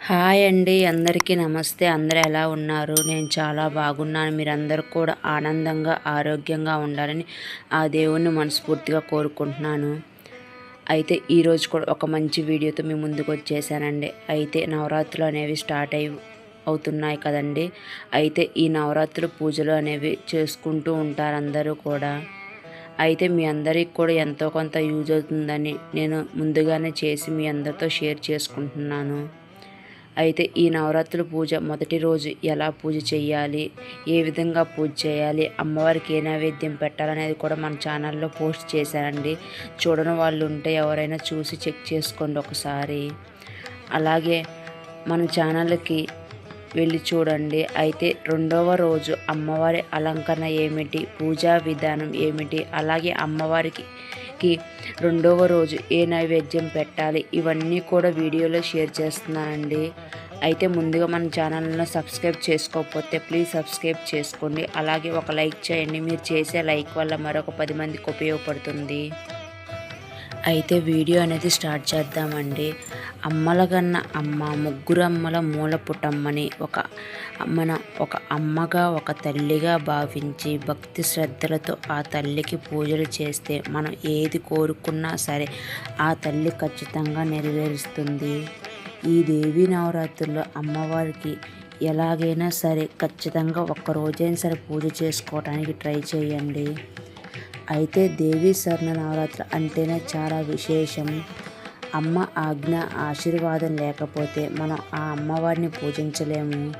Hi అండి. అందరికీ నమస్తే. అందరూ ఎలా ఉన్నారు? నేను చాలా బాగున్నాను. మీరందరూ కూడా ఆనందంగా ఆరోగ్యంగా ఉండాలని ఆ దేవుణ్ణి మనస్ఫూర్తిగా కోరుకుంటున్నాను. అయితే ఈరోజు కూడా ఒక మంచి వీడియోతో మీ ముందుకు వచ్చేసానండి. అయితే నవరాత్రులు అనేవి స్టార్ట్ అయి అవుతున్నాయి కదండి. అయితే ఈ నవరాత్రులు పూజలు అనేవి చేసుకుంటూ ఉంటారు అందరూ కూడా. అయితే మీ అందరికి కూడా ఎంతో కొంత యూజ్ అవుతుందని నేను ముందుగానే చేసి మీ అందరితో షేర్ చేసుకుంటున్నాను. అయితే ఈ నవరాత్రుల పూజ మొదటి రోజు ఎలా పూజ చేయాలి? ఏ విధంగా పూజ చేయాలి? అమ్మవారికి ఏ నైవేద్యం పెట్టాలనేది కూడా మన ఛానల్లో పోస్ట్ చేశానండి. చూడని వాళ్ళు ఉంటే ఎవరైనా చూసి చెక్ చేసుకోండి ఒకసారి. అలాగే మన ఛానల్కి వెళ్ళి చూడండి. అయితే రెండవ రోజు అమ్మవారి అలంకరణ ఏమిటి? పూజా విధానం ఏమిటి? అలాగే అమ్మవారికి రెండవ రోజు ఏ నైవేద్యం పెట్టాలి? ఇవన్నీ కూడా వీడియోలో షేర్ చేస్తున్నానండి. అయితే ముందుగా మన ఛానల్ను సబ్స్క్రైబ్ చేసుకోకపోతే ప్లీజ్ సబ్స్క్రైబ్ చేసుకోండి. అలాగే ఒక లైక్ చేయండి. మీరు చేసే లైక్ వల్ల మరొక పది మందికి ఉపయోగపడుతుంది. అయితే వీడియో అనేది స్టార్ట్ చేద్దామండి. అమ్మల కన్నా అమ్మ ముగ్గురు అమ్మల మూల పుటమ్మని ఒక మన ఒక అమ్మగా ఒక తల్లిగా భావించి భక్తి శ్రద్ధలతో ఆ తల్లికి పూజలు చేస్తే మనం ఏది కోరుకున్నా సరే ఆ తల్లి ఖచ్చితంగా నెరవేరుస్తుంది. ఈ దేవీ నవరాత్రుల్లో అమ్మవారికి ఎలాగైనా సరే ఖచ్చితంగా ఒక్క రోజైనా సరే పూజ చేసుకోవడానికి ట్రై చేయండి. అయితే దేవీ శరణ నవరాత్రి అంటేనే చాలా విశేషం. అమ్మ ఆజ్ఞ ఆశీర్వాదం లేకపోతే మనం ఆ అమ్మవారిని పూజించలేము.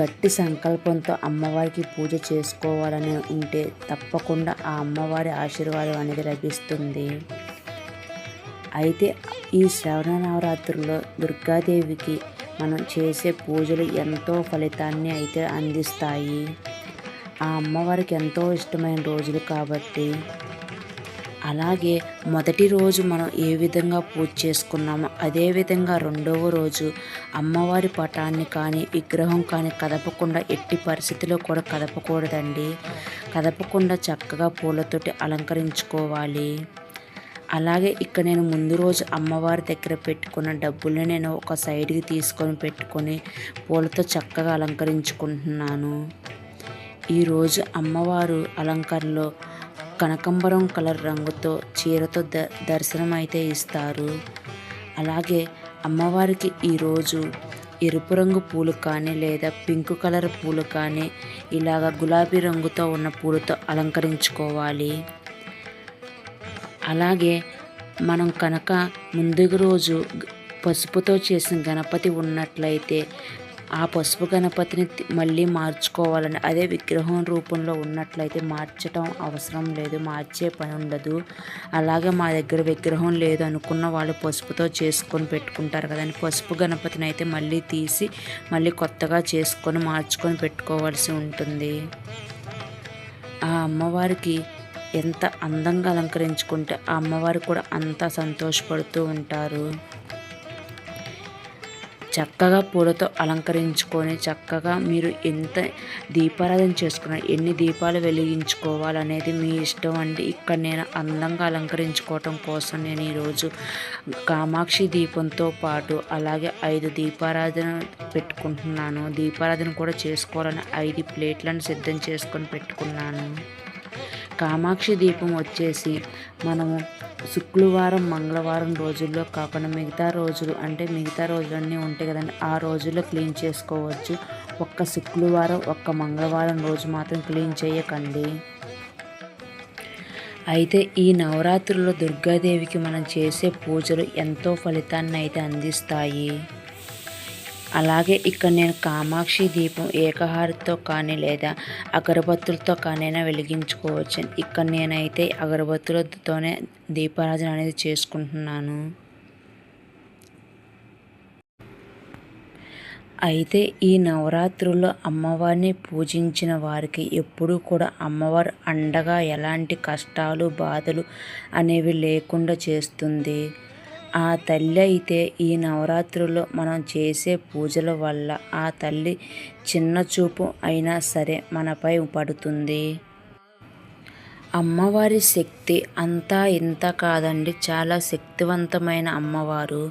గట్టి సంకల్పంతో అమ్మవారికి పూజ చేసుకోవాలని ఉంటే తప్పకుండా ఆ అమ్మవారి ఆశీర్వాదం అనేది లభిస్తుంది. అయితే ఈ శ్రవణ నవరాత్రుల్లో దుర్గాదేవికి మనం చేసే పూజలు ఎంతో ఫలితాన్ని అయితే అందిస్తాయి. ఆ అమ్మవారికి ఎంతో ఇష్టమైన రోజులు కాబట్టి అలాగే మొదటి రోజు మనం ఏ విధంగా పూజ చేసుకున్నామో అదేవిధంగా రెండవ రోజు అమ్మవారి పటాన్ని కానీ విగ్రహం కానీ కదపకుండా ఎట్టి పరిస్థితిలో కూడా కదపకూడదండి. కదపకుండా చక్కగా పూలతోటి అలంకరించుకోవాలి. అలాగే ఇక్కడ నేను ముందు రోజు అమ్మవారి దగ్గర పెట్టుకున్న డబ్బుల్ని నేను ఒక సైడ్కి తీసుకొని పెట్టుకొని పూలతో చక్కగా అలంకరించుకుంటున్నాను. ఈరోజు అమ్మవారు అలంకరణలో కనకంబరం కలర్ రంగుతో చీరతో ద దర్శనం అయితే ఇస్తారు. అలాగే అమ్మవారికి ఈరోజు ఎరుపు రంగు పూలు కానీ లేదా పింక్ కలర్ పూలు కానీ ఇలాగ గులాబీ రంగుతో ఉన్న పూలతో అలంకరించుకోవాలి. అలాగే మనం కనుక ముందుగు రోజు పసుపుతో చేసిన గణపతి ఉన్నట్లయితే ఆ పసుపు గణపతిని మళ్ళీ మార్చుకోవాలని అదే విగ్రహం రూపంలో ఉన్నట్లయితే మార్చటం అవసరం లేదు మార్చే పని ఉండదు. అలాగే మా దగ్గర విగ్రహం లేదు అనుకున్న వాళ్ళు పసుపుతో చేసుకొని పెట్టుకుంటారు కదండి. పసుపు గణపతిని అయితే మళ్ళీ తీసి మళ్ళీ కొత్తగా చేసుకొని మార్చుకొని పెట్టుకోవాల్సి ఉంటుంది. ఆ అమ్మవారికి ఎంత అందంగా అలంకరించుకుంటే ఆ అమ్మవారు కూడా అంత సంతోషపడుతూ ఉంటారు. చక్కగా పూలతో అలంకరించుకొని చక్కగా మీరు ఎంత దీపారాధన చేసుకున్నారు ఎన్ని దీపాలు వెలిగించుకోవాలనేది మీ ఇష్టం అండి. ఇక్కడ నేను అందంగా అలంకరించుకోవటం కోసం నేను ఈరోజు కామాక్షి దీపంతో పాటు అలాగే ఐదు దీపారాధన పెట్టుకుంటున్నాను. దీపారాధన కూడా చేసుకోవాలని ఐదు ప్లేట్లను సిద్ధం చేసుకొని పెట్టుకున్నాను. కామాక్షి దీపం వచ్చేసి మనము శుక్రవారం మంగళవారం రోజుల్లో కాకుండా మిగతా రోజులు అంటే మిగతా రోజులన్నీ ఉంటాయి కదండి. ఆ రోజుల్లో క్లీన్ చేసుకోవచ్చు. ఒక్క శుక్రవారం ఒక్క మంగళవారం రోజు మాత్రం క్లీన్ చేయకండి. అయితే ఈ నవరాత్రుల్లో దుర్గాదేవికి మనం చేసే పూజలు ఎంతో ఫలితాన్ని అయితే అందిస్తాయి. అలాగే ఇక్కడ నేను కామాక్షి దీపం ఏకహారతో కానీ లేదా అగరబత్తులతో కానైనా వెలిగించుకోవచ్చు. ఇక్కడ నేనైతే అగరబత్తులతోనే దీపారాజన అనేది చేసుకుంటున్నాను. అయితే ఈ నవరాత్రుల్లో అమ్మవారిని పూజించిన వారికి ఎప్పుడూ కూడా అమ్మవారు అండగా ఎలాంటి కష్టాలు బాధలు అనేవి లేకుండా చేస్తుంది. ఆ తల్లి అయితే ఈ నవరాత్రుల్లో మనం చేసే పూజల వల్ల ఆ తల్లి చిన్న చూపు అయినా సరే మనపై పడుతుంది. అమ్మవారి శక్తి అంతా ఇంత కాదండి. చాలా శక్తివంతమైన అమ్మవారు.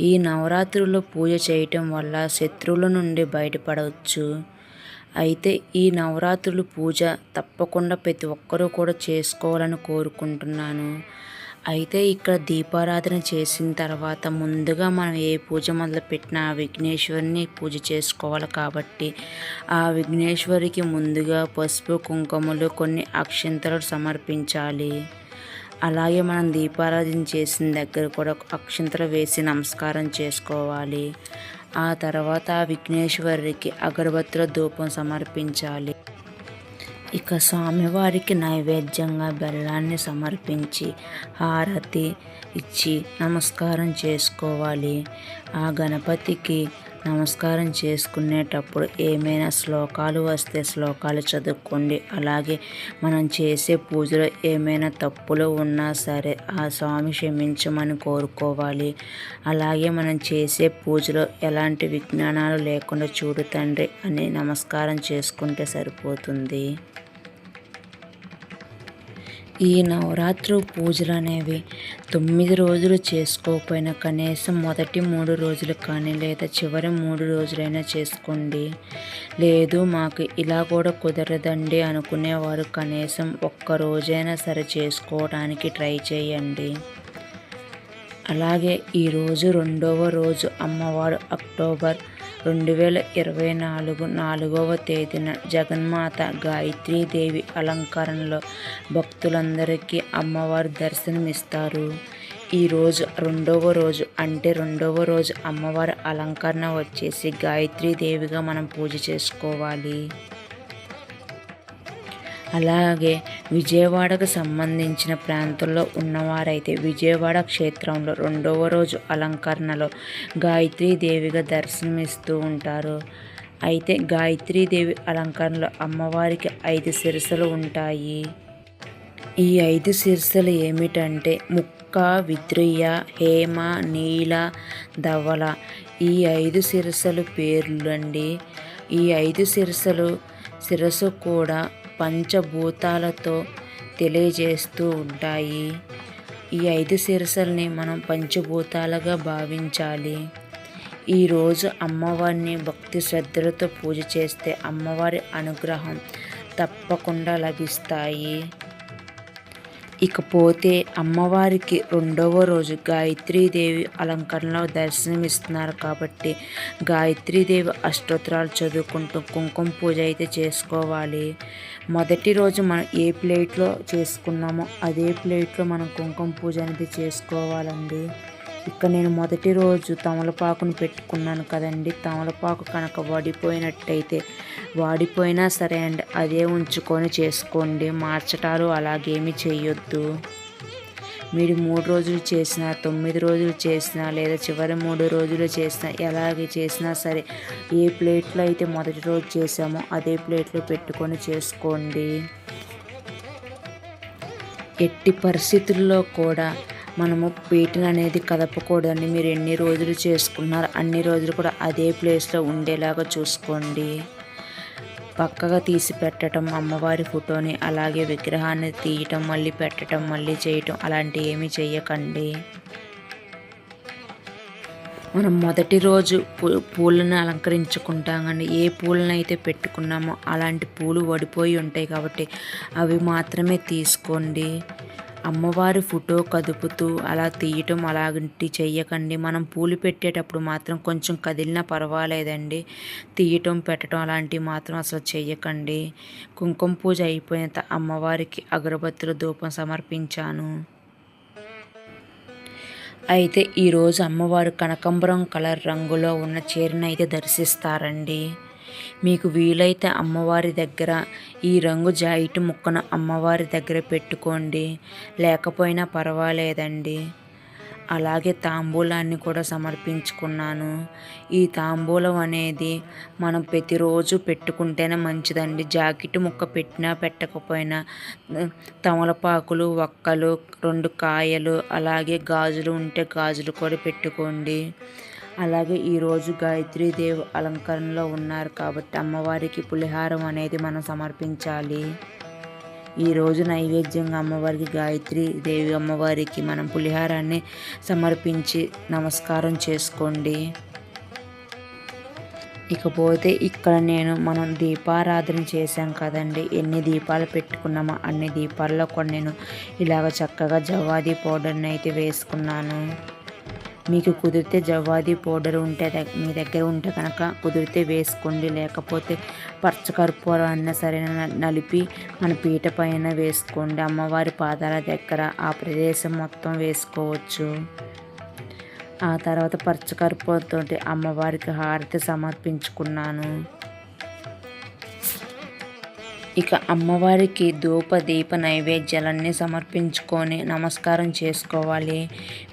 ఈ నవరాత్రులు పూజ చేయటం వల్ల శత్రువుల నుండి బయటపడవచ్చు. అయితే ఈ నవరాత్రులు పూజ తప్పకుండా ప్రతి ఒక్కరూ కూడా చేసుకోవాలని కోరుకుంటున్నాను. అయితే ఇక్కడ దీపారాధన చేసిన తర్వాత ముందుగా మనం ఏ పూజ మొదలు పెట్టినా ఆ విఘ్నేశ్వరిని పూజ చేసుకోవాలి కాబట్టి ఆ విఘ్నేశ్వరికి ముందుగా పసుపు కుంకుమలు కొన్ని అక్షంతలు సమర్పించాలి. అలాగే మనం దీపారాధన చేసిన దగ్గర కూడా అక్షంతలు వేసి నమస్కారం చేసుకోవాలి. ఆ తర్వాత ఆ విఘ్నేశ్వరికి అగరబత్తుల ధూపం సమర్పించాలి. ఇక స్వామివారికి నైవేద్యంగా బెల్లాన్ని సమర్పించి హారతి ఇచ్చి నమస్కారం చేసుకోవాలి. ఆ గణపతికి నమస్కారం చేసుకునేటప్పుడు ఏమైనా శ్లోకాలు వస్తే శ్లోకాలు చదువుకోండి. అలాగే మనం చేసే పూజలో ఏమైనా తప్పులు ఉన్నా సరే ఆ స్వామి క్షమించమని కోరుకోవాలి. అలాగే మనం చేసే పూజలో ఎలాంటి విజ్ఞానాలు లేకుండా చూడు తండ్రి అని నమస్కారం చేసుకుంటే సరిపోతుంది. ఈ నవరాత్రి పూజలు అనేవి తొమ్మిది రోజులు చేసుకోకపోయినా కనీసం మొదటి మూడు రోజులు కానీ లేదా చివరి మూడు రోజులైనా చేసుకోండి. లేదు మాకు ఇలా కూడా కుదరదండి అనుకునేవారు. కనీసం ఒక్క రోజైనా సరే చేసుకోవడానికి ట్రై చేయండి. అలాగే ఈరోజు రెండవ రోజు అమ్మవారు అక్టోబర్ రెండు వేల ఇరవై నాలుగు నాలుగవ తేదీన జగన్మాత గాయత్రీదేవి అలంకరణలో భక్తులందరికీ అమ్మవారు దర్శనమిస్తారు. ఈరోజు రెండవ రోజు అంటే రెండవ రోజు అమ్మవారి అలంకరణ వచ్చేసి గాయత్రీదేవిగా మనం పూజ చేసుకోవాలి. అలాగే విజయవాడకు సంబంధించిన ప్రాంతంలో ఉన్నవారైతే విజయవాడ క్షేత్రంలో రెండవ రోజు అలంకరణలో గాయత్రీదేవిగా దర్శనమిస్తూ ఉంటారు. అయితే గాయత్రీదేవి అలంకరణలో అమ్మవారికి ఐదు శిరసలు ఉంటాయి. ఈ ఐదు శిరసలు ఏమిటంటే ముక్క విద్రియ హేమ నీల ధవల ఈ ఐదు శిరసలు పేర్లు ఈ ఐదు శిరసలు శిరస్సు కూడా పంచభూతాలతో తెలియజేస్తూ ఉంటాయి. ఈ ఐదు శిరసల్ని మనం పంచభూతాలుగా భావించాలి. ఈరోజు అమ్మవారిని భక్తి శ్రద్ధలతో పూజ చేస్తే అమ్మవారి అనుగ్రహం తప్పకుండా లభిస్తాయి. ఇకపోతే అమ్మవారికి రెండవ రోజు గాయత్రీదేవి అలంకరణలో దర్శనమిస్తున్నారు కాబట్టి గాయత్రీదేవి అష్టోత్తరాలు చదువుకుంటూ కుంకుమ పూజ అయితే చేసుకోవాలి. మొదటి రోజు మనం ఏ ప్లేట్లో చేసుకున్నామో అదే ప్లేట్లో మనం కుంకుమ పూజ అనేది చేసుకోవాలండి. ఇక్కడ నేను మొదటి రోజు తమలపాకును పెట్టుకున్నాను కదండి. తమలపాకు కనుక వడిపోయినట్టయితే వాడిపోయినా సరే అండి అదే ఉంచుకొని చేసుకోండి. మార్చటాలు అలాగేమీ చేయొద్దు మీరు మూడు రోజులు చేసినా తొమ్మిది రోజులు చేసినా లేదా చివరి మూడు రోజులు చేసినా ఎలాగే చేసినా సరే ఏ ప్లేట్లో అయితే మొదటి రోజు చేసామో అదే ప్లేట్లో పెట్టుకొని చేసుకోండి. ఎట్టి పరిస్థితుల్లో కూడా మనము పీటను అనేది కదపకూడదండి. మీరు ఎన్ని రోజులు చేసుకున్నారు అన్ని రోజులు కూడా అదే ప్లేస్లో ఉండేలాగా చూసుకోండి. పక్కగా తీసి పెట్టడం అమ్మవారి ఫోటోని అలాగే విగ్రహాన్ని తీయటం మళ్ళీ పెట్టడం మళ్ళీ చేయటం అలాంటివి ఏమీ చేయకండి మనం మొదటి రోజు పూ పూలను అలంకరించుకుంటాం ఏ పూలను అయితే పెట్టుకున్నామో అలాంటి పూలు వడిపోయి ఉంటాయి కాబట్టి అవి మాత్రమే తీసుకోండి. అమ్మవారి ఫోటో కదుపుతూ అలా తీయటం అలాంటి చెయ్యకండి. మనం పూలు పెట్టేటప్పుడు మాత్రం కొంచెం కదిలినా పర్వాలేదండి. తీయటం పెట్టడం అలాంటివి మాత్రం అసలు చెయ్యకండి. కుంకుమ పూజ అయిపోయిన అమ్మవారికి అగరబత్తుల ధూపం సమర్పించాను. అయితే ఈరోజు అమ్మవారు కనకంబరం కలర్ రంగులో ఉన్న చీరను అయితే దర్శిస్తారండి. మీకు వీలైతే అమ్మవారి దగ్గర ఈ రంగు జాయిట్ ముక్కను అమ్మవారి దగ్గర పెట్టుకోండి. లేకపోయినా పర్వాలేదండి. అలాగే తాంబూలాన్ని కూడా సమర్పించుకున్నాను. ఈ తాంబూలం అనేది మనం ప్రతిరోజు పెట్టుకుంటేనే మంచిదండి. జాకెట్ ముక్క పెట్టినా పెట్టకపోయినా తమలపాకులు ఒక్కలు రెండు కాయలు అలాగే గాజులు ఉంటే గాజులు కూడా పెట్టుకోండి. అలాగే ఈరోజు గాయత్రీదేవ్ అలంకరణలో ఉన్నారు కాబట్టి అమ్మవారికి పులిహారం అనేది మనం సమర్పించాలి. ఈరోజు నైవేద్యంగా అమ్మవారికి గాయత్రి దేవి అమ్మవారికి మనం పులిహారాన్ని సమర్పించి నమస్కారం చేసుకోండి. ఇకపోతే ఇక్కడ నేను మనం దీపారాధన చేశాం కదండి. ఎన్ని దీపాలు పెట్టుకున్నామో అన్ని దీపాల్లో కూడా నేను ఇలాగ చక్కగా జవాది పౌడర్ని అయితే వేసుకున్నాను. మీకు కుదిరితే జవాది పౌడర్ ఉంటే మీ దగ్గర ఉంటే కనుక కుదిరితే వేసుకోండి. లేకపోతే పచ్చకర్పూరం అన్న సరే నలిపి మన పీట పైన వేసుకోండి. అమ్మవారి పాదాల దగ్గర ఆ ప్రదేశం మొత్తం వేసుకోవచ్చు. ఆ తర్వాత పచ్చకర్పూరంతో అమ్మవారికి హారతి సమర్పించుకున్నాను. ఇక అమ్మవారికి ధూప దీప నైవేద్యాలన్నీ సమర్పించుకొని నమస్కారం చేసుకోవాలి.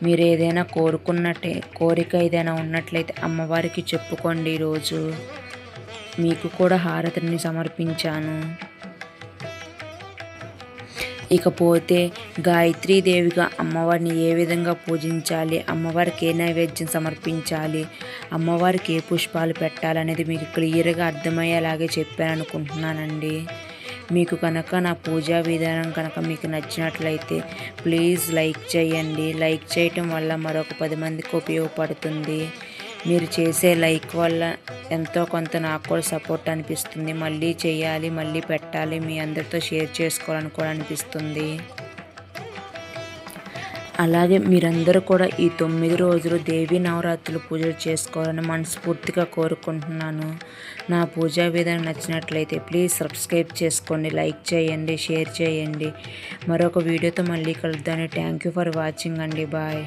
మీరు ఏదైనా కోరుకున్నట్టే కోరిక ఏదైనా ఉన్నట్లయితే అమ్మవారికి చెప్పుకోండి ఈరోజు. మీకు కూడా హారతిని సమర్పించాను. ఇకపోతే గాయత్రీదేవిగా అమ్మవారిని ఏ విధంగా పూజించాలి? అమ్మవారికి ఏ నైవేద్యం సమర్పించాలి? అమ్మవారికి ఏ పుష్పాలు పెట్టాలనేది మీకు క్లియర్గా అర్థమయ్యేలాగే చెప్పాను అనుకుంటున్నానండి మీకు కనుక నా పూజా విధానం కనుక మీకు నచ్చినట్లయితే ప్లీజ్ లైక్ చేయండి. లైక్ చేయటం వల్ల మరొక పది మందికి ఉపయోగపడుతుంది. మీరు చేసే లైక్ వల్ల ఎంతో కొంత నాకు కూడా సపోర్ట్ అనిపిస్తుంది. మళ్ళీ చేయాలి మళ్ళీ పెట్టాలి. మీ అందరితో షేర్ చేసుకోవాలని కూడా అనిపిస్తుంది. అలాగే మీరందరూ కూడా ఈ తొమ్మిది రోజులు దేవీ నవరాత్రులు పూజలు చేసుకోవాలని మనస్ఫూర్తిగా కోరుకుంటున్నాను. నా పూజా విధానం నచ్చినట్లయితే ప్లీజ్ సబ్స్క్రైబ్ చేసుకోండి లైక్ చేయండి షేర్ చేయండి. మరొక వీడియోతో మళ్ళీ కలుద్దాను థ్యాంక్ యూ ఫర్ వాచింగ్ అండి. బాయ్.